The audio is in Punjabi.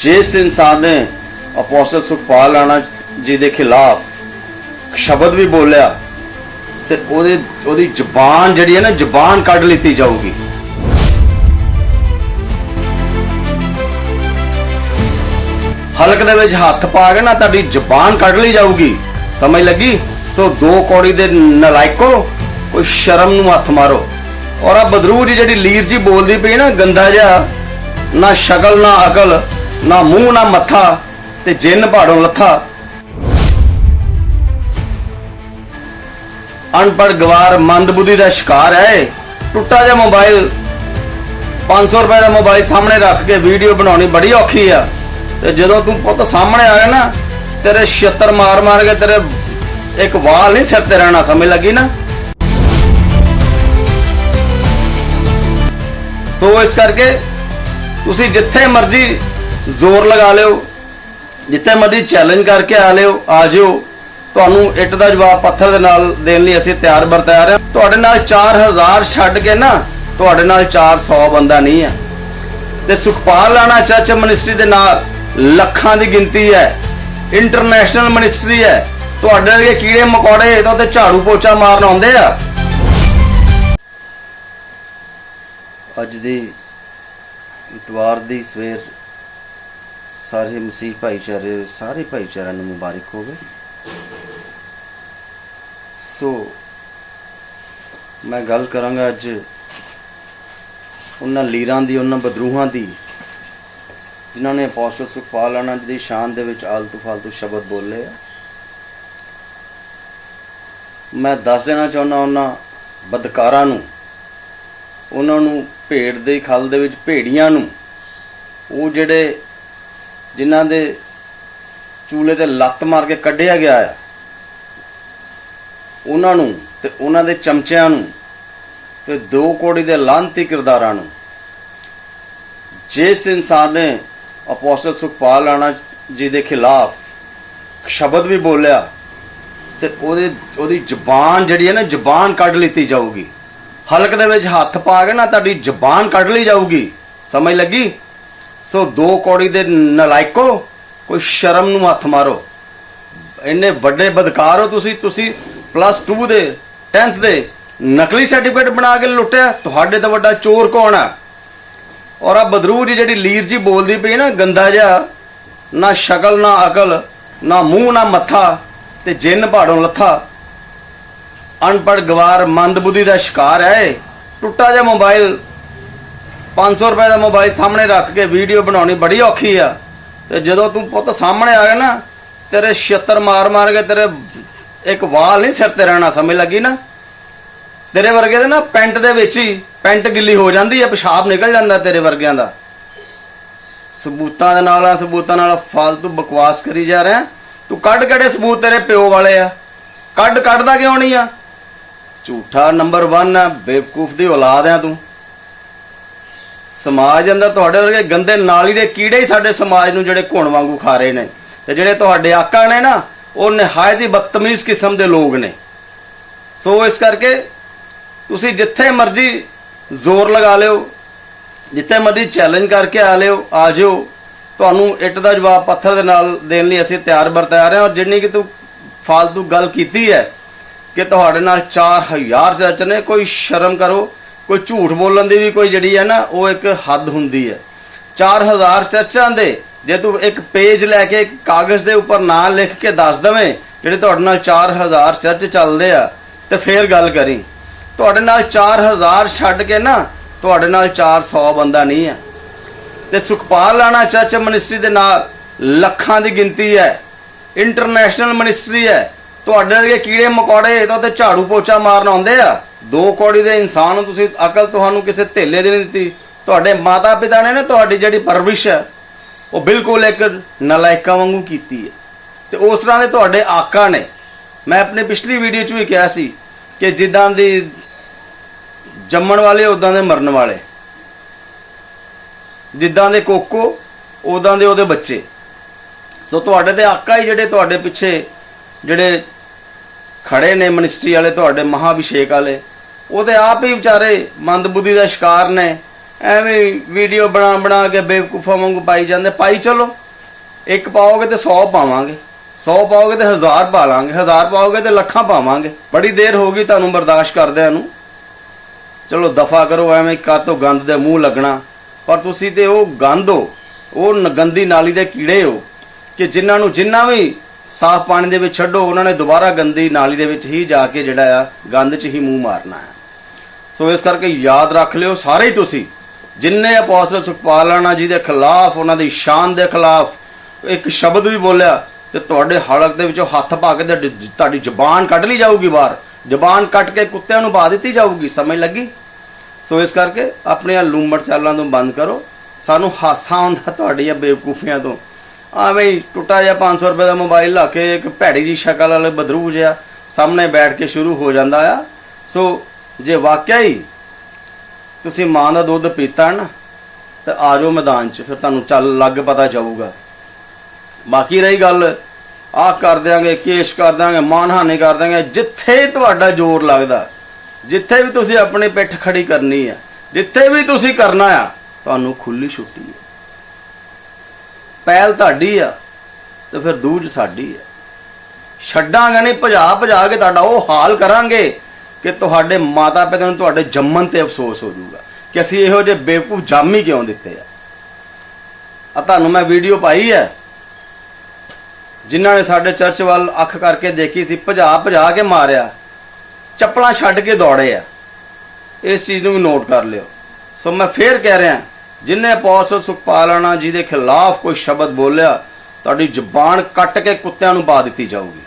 ਜਿਸ ਇਨਸਾਨ ਨੇ ਅਪੋਸਲ ਸੁਖਪਾਲ ਰਾਣਾ ਜੀ ਦੇ ਖਿਲਾਫ ਸ਼ਬਦ ਵੀ ਬੋਲਿਆ ਤੇ ਉਹਦੇ, ਉਹਦੀ ਜ਼ੁਬਾਨ ਜਿਹੜੀ ਹੈ ਨਾ, ਜ਼ੁਬਾਨ ਕੱਢ ਲਿੱਤੀ ਜਾਊਗੀ। ਹਲਕ ਦੇ ਵਿੱਚ ਹੱਥ ਪਾ ਕੇ ਨਾ ਤੁਹਾਡੀ ਜ਼ੁਬਾਨ ਕੱਢ ਲਈ ਜਾਊਗੀ। ਸਮਝ ਲੱਗੀ? ਸੋ ਦੋ ਕੌੜੀ ਦੇ ਨਲਾਇਕੋ, ਕੋਈ ਸ਼ਰਮ ਨੂੰ ਹੱਥ ਮਾਰੋ। ਔਰ ਆ ਬਦਰੂ ਜੀ ਜਿਹੜੀ ਲੀਰ ਜੀ ਬੋਲਦੀ ਪਈ ਨਾ, ਗੰਦਾ ਜਿਹਾ, ਨਾ ਸ਼ਕਲ, ਨਾ ਅਕਲ ਨਾ ਮੂੰਹ, ਨਾ ਮੱਥਾ ਤੇ ਜਿੰਨ ਭਾੜੋਂ ਲੱਥਾ। ਅਨਪੜ ਗਵਾਰ ਮੰਦਬੁੱਧੀ ਦਾ ਸ਼ਿਕਾਰ ਹੈ। ਟੁੱਟਾ ਜਿਹਾ ਮੋਬਾਈਲ। 500 ਰੁਪਏ ਦਾ ਮੋਬਾਈਲ ਸਾਹਮਣੇ ਰੱਖ ਕੇ ਵੀਡੀਓ ਬਣਾਉਣੀ ਬੜੀ ਔਖੀ ਆ। ਤੇ ਜਦੋਂ ਤੂੰ ਪੁੱਤ ਸਾਹਮਣੇ ਆਇਆ ਨਾ, ਤੇਰੇ ਛਿੱਤਰ ਮਾਰ ਮਾਰ ਕੇ ਤੇਰੇ ਇੱਕ ਵਾਲ ਨਹੀਂ ਸਿਰ ਤੇ ਰਹਿਣਾ, ਸਮਝ ਲੱਗੀ ਨਾ? ਸੋ ਇਸ ਕਰਕੇ ਤੁਸੀਂ ਜਿੱਥੇ ਮਰਜ਼ੀ ਜ਼ੋਰ ਲਗਾ ਲਿਓ। ਜਿੱਥੇ ਮਰਜ਼ੀ ਚੈਲੰਜ ਕਰਕੇ ਆ ਲਿਓ, ਆ ਜਿਓ। ਤੁਹਾਨੂੰ ਇੱਟ ਦਾ ਜਵਾਬ ਪੱਥਰ ਦੇ ਨਾਲ ਦੇਣ ਲਈ ਅਸੀਂ ਤਿਆਰ ਬਰ ਤਿਆਰ ਹਾਂ। ਤੁਹਾਡੇ ਨਾਲ 4000 ਛੱਡ ਕੇ ਨਾ, ਤੁਹਾਡੇ ਨਾਲ 400 ਬੰਦਾ ਨਹੀਂ ਆ ਤੇ ਸੁਖਪਾਲ ਰਾਣਾ ਚਰਚ ਮਿਨਿਸਟਰੀ ਦੇ ਨਾਲ ਲੱਖਾਂ ਦੀ ਗਿਣਤੀ ਹੈ। ਇੰਟਰਨੈਸ਼ਨਲ ਮਿਨਿਸਟਰੀ ਹੈ। ਤੁਹਾਡੇ ਵਰਗੇ ਕੀੜੇ ਮਕੌੜੇ ਇਹਦਾ ਤੇ ਝਾੜੂ ਪੋਚਾ ਮਾਰਨ ਆਉਂਦੇ ਆ। ਅੱਜ ਦੀ ਇਤਵਾਰ ਦੀ ਸਵੇਰ ਸਾਰੇ ਮਸੀਹ ਭਾਈਚਾਰੇ, ਸਾਰੇ ਭਾਈਚਾਰਿਆਂ ਨੂੰ ਮੁਬਾਰਕ ਹੋਵੇ। ਸੋ ਮੈਂ ਗੱਲ ਕਰਾਂਗਾ ਅੱਜ ਉਹਨਾਂ ਲੀਰਾਂ ਦੀ, ਉਹਨਾਂ ਬਦਰੂਹਾਂ ਦੀ, ਜਿਨ੍ਹਾਂ ਨੇ ਅਪੋਸਟਲ ਸੁਖਪਾਲ ਰਾਣਾ ਦੀ ਸ਼ਾਨ ਦੇ ਵਿੱਚ ਆਲਤੂ ਫਾਲਤੂ ਸ਼ਬਦ ਬੋਲੇ ਆ। ਮੈਂ ਦੱਸ ਦੇਣਾ ਚਾਹੁੰਦਾ ਉਹਨਾਂ ਬਦਕਾਰਾਂ ਨੂੰ, ਉਹਨਾਂ ਨੂੰ ਭੇਡ ਦੇ ਖਲ ਦੇ ਵਿੱਚ ਭੇੜੀਆਂ ਨੂੰ, ਉਹ ਜਿਹੜੇ ਜਿਨ੍ਹਾਂ ਦੇ ਚੂਲੇ ਤੇ ਲੱਤ ਮਾਰ ਕੇ ਕੱਢਿਆ ਗਿਆ ਆ। ਉਹਨਾਂ ਨੂੰ ਤੇ ਉਹਨਾਂ ਦੇ ਚਮਚਿਆਂ ਨੂੰ ਤੇ ਦੋ ਕੋੜੀ ਦੇ ਲਾਂਤੀ ਕਿਰਦਾਰਾਂ ਨੂੰ। ਜਿਸ ਇਨਸਾਨ ਨੇ ਅਪੋਸਟਲ ਸੁਖਪਾਲ ਰਾਣਾ ਜੀ ਦੇ ਖਿਲਾਫ ਸ਼ਬਦ ਵੀ ਬੋਲਿਆ ਤੇ ਉਹਦੇ ਉਹਦੀ ਜ਼ਬਾਨ ਜਿਹੜੀ ਹੈ ਨਾ, ਜ਼ਬਾਨ ਕੱਢ ਲਿੱਤੀ ਜਾਊਗੀ। ਹਲਕ ਦੇ ਵਿੱਚ ਹੱਥ ਪਾ ਕੇ ਨਾ ਤੁਹਾਡੀ ਜ਼ਬਾਨ ਕੱਢ ਲਈ ਜਾਊਗੀ। ਸਮਝ ਲੱਗੀ? ਸੋ ਦੋ ਕੌੜੀ ਦੇ ਨਲਾਇਕੋ, ਕੋਈ ਸ਼ਰਮ ਨੂੰ ਹੱਥ ਮਾਰੋ। ਇੰਨੇ ਵੱਡੇ ਬਦਕਾਰ ਹੋ ਤੁਸੀਂ ਤੁਸੀਂ ਪਲੱਸ 2 ਦੇ 10th ਦੇ ਨਕਲੀ ਸਰਟੀਫਿਕੇਟ ਬਣਾ ਕੇ ਲੁੱਟਿਆ, ਤੁਹਾਡੇ ਤੋਂ ਵੱਡਾ ਚੋਰ ਕੌਣ ਆ? ਔਰ ਆ ਬਦਰੂ ਜੀ ਜਿਹੜੀ ਲੀਰ ਜੀ ਬੋਲਦੀ ਪਈ ਨਾ, ਗੰਦਾ ਜਿਹਾ, ਨਾ ਸ਼ਕਲ, ਨਾ ਅਕਲ, ਨਾ ਮੂੰਹ, ਨਾ ਮੱਥਾ ਤੇ ਜਿੰਨ ਭਾੜੋਂ ਲੱਥਾ। ਅਨਪੜ ਗਵਾਰ ਮੰਦਬੁੱਧੀ ਦਾ ਸ਼ਿਕਾਰ ਹੈ ਟੁੱਟਾ ਜਿਹਾ ਮੋਬਾਈਲ 500 ਰੁਪਏ ਦਾ ਮੋਬਾਈਲ ਸਾਹਮਣੇ ਰੱਖ ਕੇ ਵੀਡੀਓ ਬਣਾਉਣੀ ਬੜੀ ਔਖੀ ਆ। ਤੇ ਜਦੋਂ ਤੂੰ ਪੁੱਤ ਸਾਹਮਣੇ ਆ ਗਿਆ ਨਾ, ਤੇਰੇ ਛਿੱਤਰ ਮਾਰ ਮਾਰ ਕੇ ਤੇਰੇ ਇੱਕ ਵਾਲ ਨਹੀਂ ਸਿਰ ਤੇ ਰਹਿਣਾ, ਸਮਝ ਲੱਗੀ ਨਾ? ਤੇਰੇ ਵਰਗੇ ਦੇ ਨਾ ਪੈਂਟ ਦੇ ਵਿੱਚ ਹੀ ਪੈਂਟ ਗਿੱਲੀ ਹੋ ਜਾਂਦੀ ਹੈ ਪਿਸ਼ਾਬ ਨਿਕਲ ਜਾਂਦਾ ਤੇਰੇ ਵਰਗਿਆਂ ਦਾ। ਸਬੂਤਾਂ ਦੇ ਨਾਲ ਆ, ਸਬੂਤਾਂ ਨਾਲ ਫालतू ਬਕਵਾਸ ਕਰੀ ਜਾ ਰਿਹਾ। ਤੂੰ ਕੱਢ ਕੱਢੇ ਸਬੂਤ ਤੇਰੇ ਪਿਓ ਵਾਲੇ ਆ? ਕੱਢ, ਕੱਢਦਾ ਕਿਉਂ ਨਹੀਂ ਆ? ਝੂਠਾ ਨੰਬਰ 1 ਆ, ਬੇਵਕੂਫ ਦੀ ਔਲਾਦ ਆ ਤੂੰ। ਸਮਾਜ ਅੰਦਰ ਤੁਹਾਡੇ ਵਰਗੇ ਗੰਦੇ ਨਾਲੀ ਦੇ ਕੀੜੇ ਹੀ ਸਾਡੇ ਸਮਾਜ ਨੂੰ ਜਿਹੜੇ ਘੁਣ ਵਾਂਗੂ ਖਾ ਰਹੇ ਨੇ। ਤੇ ਜਿਹੜੇ ਤੁਹਾਡੇ ਆਕਾ ਨੇ ਨਾ, ਉਹ ਨਿਹਾਇਤ ਹੀ ਬਦਤਮੀਜ਼ ਕਿਸਮ ਦੇ ਲੋਕ ਨੇ। ਸੋ ਇਸ ਕਰਕੇ ਤੁਸੀਂ ਜਿੱਥੇ ਮਰਜ਼ੀ ਜ਼ੋਰ ਲਗਾ ਲਿਓ, ਜਿੱਥੇ ਮਰਜ਼ੀ ਚੈਲੰਜ ਕਰਕੇ ਆ ਲਿਓ, ਆ ਜਿਓ। ਤੁਹਾਨੂੰ ਇੱਟ ਦਾ ਜਵਾਬ ਪੱਥਰ ਦੇ ਨਾਲ ਦੇਣ ਲਈ ਅਸੀਂ ਤਿਆਰ ਬਰ ਤਿਆਰ ਹਾਂ। ਔਰ ਜਿੰਨੀ ਕਿ ਤੂੰ ਫालतू ਗੱਲ ਕੀਤੀ ਹੈ ਕਿ ਤੁਹਾਡੇ ਨਾਲ 4000 ਸੱਚ ਨੇ, ਕੋਈ ਸ਼ਰਮ ਕਰੋ। ਕੋਈ ਝੂਠ ਬੋਲਣ ਦੀ ਵੀ ਕੋਈ ਜਿਹੜੀ ਹੈ ਨਾ, ਉਹ ਇੱਕ ਹੱਦ ਹੁੰਦੀ ਹੈ। 4000 ਸਰਚਾਂ ਦੇ, ਜੇ ਤੂੰ ਇੱਕ ਪੇਜ ਲੈ ਕੇ ਕਾਗਜ਼ ਦੇ ਉੱਪਰ ਨਾਂ ਲਿਖ ਕੇ ਦੱਸ ਦਵੇਂ, ਜਿਹੜੇ ਤੁਹਾਡੇ ਨਾਲ 4000 ਸਰਚ ਚੱਲਦੇ ਆ, ਤੇ ਫੇਰ ਗੱਲ ਕਰੀ। ਤੁਹਾਡੇ ਨਾਲ 4000 ਛੱਡ ਕੇ ਨਾ, ਤੁਹਾਡੇ ਨਾਲ 400 ਬੰਦਾ ਨਹੀਂ ਆ ਤੇ ਸੁਖਪਾਲ ਲਾਣਾ ਚਰਚ ਮਿਨਿਸਟਰੀ ਦੇ ਨਾਲ ਲੱਖਾਂ ਦੀ ਗਿਣਤੀ ਹੈ। ਇੰਟਰਨੈਸ਼ਨਲ ਮਿਨਿਸਟਰੀ ਹੈ। ਤੁਹਾਡੇ ਵਰਗੇ ਕੀੜੇ ਮਕੌੜੇ ਤਾਂ ਤੇ ਝਾੜੂ ਪੋਚਾ ਮਾਰਨ ਆਉਂਦੇ ਆ। ਦੋ ਕੌੜੀ ਦੇ ਇਨਸਾਨ ਨੂੰ ਤੁਸੀਂ, ਅਕਲ ਤੁਹਾਨੂੰ ਕਿਸੇ ਧੇਲੇ ਦੀ ਨਹੀਂ ਦਿੱਤੀ। ਤੁਹਾਡੇ ਮਾਤਾ ਪਿਤਾ ਨੇ ਨਾ ਤੁਹਾਡੀ ਜਿਹੜੀ ਪਰਵਿਸ਼ ਹੈ, ਉਹ ਬਿਲਕੁਲ ਇੱਕ ਨਲਾਇਕਾਂ ਵਾਂਗੂ ਕੀਤੀ ਹੈ। ਤੇ ਉਸ ਤਰ੍ਹਾਂ ਦੇ ਤੁਹਾਡੇ ਆਕਾ ਨੇ। ਮੈਂ ਆਪਣੀ ਪਿਛਲੀ ਵੀਡੀਓ 'ਚ ਵੀ ਕਿਹਾ ਸੀ ਕਿ ਜਿੱਦਾਂ ਦੀ ਜੰਮਣ ਵਾਲੇ ਉਦਾਂ ਦੇ ਮਰਨ ਵਾਲੇ। ਜਿੱਦਾਂ ਦੇ ਕੋਕੋ ਉਦਾਂ ਦੇ ਉਹਦੇ ਬੱਚੇ। ਸੋ ਤੁਹਾਡੇ ਤੇ ਆਕਾ ਹੀ ਜਿਹੜੇ ਤੁਹਾਡੇ ਪਿੱਛੇ ਜਿਹੜੇ ਖੜੇ ਨੇ ਮਿਨਿਸਟਰੀ ਵਾਲੇ ਤੁਹਾਡੇ ਮਹਾਭਿਸ਼ੇਕ ਵਾਲੇ। ਉਹ ਤੇ ਆਪ ਹੀ ਵਿਚਾਰੇ ਮੰਦਬੁੱਧੀ ਦਾ ਸ਼ਿਕਾਰ ਨੇ। ਐਵੇਂ ਵੀਡੀਓ ਬਣਾ ਬਣਾ ਕੇ ਬੇਵਕੂਫਾਂ ਵਾਂਗੂ ਪਾਈ ਜਾਂਦੇ। ਪਾਈ ਚਲੋ, ਇੱਕ ਪਾਓਗੇ ਤੇ 100 ਪਾਵਾਂਗੇ। 100 ਪਾਓਗੇ ਤੇ 1000 ਪਾ ਲਾਂਗੇ 1000 ਪਾਓਗੇ ਤੇ ਲੱਖਾਂ ਪਾਵਾਂਗੇ। ਬੜੀ ਦੇਰ ਹੋ ਗਈ ਤੁਹਾਨੂੰ ਬਰਦਾਸ਼ਤ ਕਰਦਿਆਂ ਨੂੰ। ਚਲੋ ਦਫਾ ਕਰੋ, ਐਵੇਂ ਕਾਤੋਂ ਗੰਦ ਦੇ ਮੂੰਹ ਲੱਗਣਾ। ਪਰ ਤੁਸੀਂ ਤੇ ਉਹ ਗੰਦ ਹੋ। ਉਹ ਨ- ਗੰਦੀ ਨਾਲੀ ਦੇ ਕੀੜੇ ਹੋ। ਕਿ ਜਿਨ੍ਹਾਂ ਨੂੰ ਜਿੰਨਾ ਵੀ ਸਾਫ਼ ਪਾਣੀ ਦੇ ਵਿੱਚ ਛੱਡੋ, ਉਹਨਾਂ ਨੇ ਦੁਬਾਰਾ ਗੰਦੀ ਨਾਲੀ ਦੇ ਵਿੱਚ ਹੀ ਜਾ ਕੇ ਜਿਹੜਾ ਆ, ਗੰਦ 'ਚ ਹੀ ਮੂੰਹ ਮਾਰਨਾ ਹੈ। ਸੋ ਇਸ ਕਰਕੇ ਯਾਦ ਰੱਖ ਲਿਓ ਸਾਰੇ ਹੀ ਤੁਸੀਂ, ਜਿੰਨੇ ਅਪੋਸਟਲ ਰਾਣਾ ਜੀ ਦੇ ਖਿਲਾਫ, ਉਹਨਾਂ ਦੀ ਸ਼ਾਨ ਦੇ ਖਿਲਾਫ ਇੱਕ ਸ਼ਬਦ ਵੀ ਬੋਲਿਆ, ਤੇ ਤੁਹਾਡੇ ਹਲਕ ਦੇ ਵਿੱਚੋਂ ਹੱਥ ਪਾ ਕੇ ਤੇ ਤੁਹਾਡੀ ਜ਼ੁਬਾਨ ਕੱਢ ਲਈ ਜਾਊਗੀ ਬਾਹਰ। ਜ਼ੁਬਾਨ ਕੱਟ ਕੇ ਕੁੱਤਿਆਂ ਨੂੰ ਪਾ ਦਿੱਤੀ ਜਾਊਗੀ, ਸਮਝ ਲੱਗੀ? ਸੋ ਇਸ ਕਰਕੇ ਆਪਣੀਆਂ ਲੂੰਬੜ ਚਾਲਾਂ ਤੋਂ ਬੰਦ ਕਰੋ, ਸਾਨੂੰ ਹਾਸਾ ਆਉਂਦਾ ਤੁਹਾਡੀਆਂ ਬੇਵਕੂਫੀਆਂ ਤੋਂ। ਆਵੇਂ ਹੀ ਟੁੱਟਾ ਜਿਹਾ 500 ਰੁਪਏ ਦਾ ਮੋਬਾਈਲ ਲਾ ਕੇ ਇੱਕ ਭੈੜੀ ਜੀ ਸ਼ਕਲ ਵਾਲੇ ਬਦਰੂ ਜਿਹਾ ਸਾਹਮਣੇ ਬੈਠ ਕੇ ਸ਼ੁਰੂ ਹੋ ਜਾਂਦਾ ਆ। ਸੋ, ਜੇ ਵਾਕਿਆ ਹੀ ਤੁਸੀਂ ਮਾਂ ਦਾ ਦੁੱਧ ਪੀਤਾ ਨਾ, ਤਾਂ ਆ ਜਾਓ ਮੈਦਾਨ 'ਚ, ਫਿਰ ਤੁਹਾਨੂੰ ਚੱਲ ਲੱਗ ਪਤਾ ਜਾਊਗਾ। ਬਾਕੀ ਰਹੀ ਗੱਲ, ਆਹ ਕਰ ਦਿਆਂਗੇ, ਕੇਸ਼ ਕਰ ਦਿਆਂਗੇ, ਮਾਨਹਾਨੀ ਕਰ ਦਿਆਂਗੇ, ਜਿੱਥੇ ਤੁਹਾਡਾ ਜ਼ੋਰ ਲੱਗਦਾ, ਜਿੱਥੇ ਵੀ ਤੁਸੀਂ ਆਪਣੀ ਪਿੱਠ ਖੜੀ ਕਰਨੀ ਆ, ਜਿੱਥੇ ਵੀ ਤੁਸੀਂ ਕਰਨਾ ਆ, ਤੁਹਾਨੂੰ ਖੁੱਲੀ ਛੁੱਟੀ ਹੈ ਪਹਿਲ ਤੁਹਾਡੀ ਆ ਤੇ ਫਿਰ ਦੂਜ ਸਾਡੀ ਆ। ਛੱਡਾਂਗੇ ਨਹੀਂ, ਭਜਾ ਭਜਾ ਕੇ ਤੁਹਾਡਾ ਉਹ ਹਾਲ ਕਰਾਂਗੇ ਕਿ ਤੁਹਾਡੇ ਮਾਤਾ ਪਿਤਾ ਨੂੰ ਤੁਹਾਡੇ ਜੰਮਣ ਤੇ ਅਫਸੋਸ ਹੋ ਜਾਊਗਾ ਕਿ ਅਸੀਂ ਇਹੋ ਜਿਹੇ ਬੇਵਕੂਫ ਜਾਮੀ ਕਿਉਂ ਦਿੱਤੇ ਆ। ਆ ਤੁਹਾਨੂੰ ਮੈਂ ਵੀਡੀਓ ਪਾਈ ਹੈ। ਜਿਨ੍ਹਾਂ ਨੇ ਸਾਡੇ ਚਰਚ ਵੱਲ ਅੱਖ ਕਰਕੇ ਦੇਖੀ ਸੀ, ਭਜਾ ਭਜਾ ਕੇ ਮਾਰਿਆ। ਚੱਪਲਾਂ ਛੱਡ ਕੇ ਦੌੜੇ ਆ। ਇਸ ਚੀਜ਼ ਨੂੰ ਵੀ ਨੋਟ ਕਰ ਲਿਓ। ਸੋ ਮੈਂ ਫੇਰ ਕਹਿ ਰਿਹਾ ਜਿਨੇ ਅਪੋਸਲ ਸੁਖਪਾਲਣਾ ਜੀ ਦੇ ਖਿਲਾਫ ਕੋਈ ਸ਼ਬਦ ਬੋਲਿਆ, ਤੁਹਾਡੀ ਜ਼ੁਬਾਨ ਕੱਟ ਕੇ ਕੁੱਤਿਆਂ ਨੂੰ ਪਾ ਦਿੱਤੀ ਜਾਊਗੀ।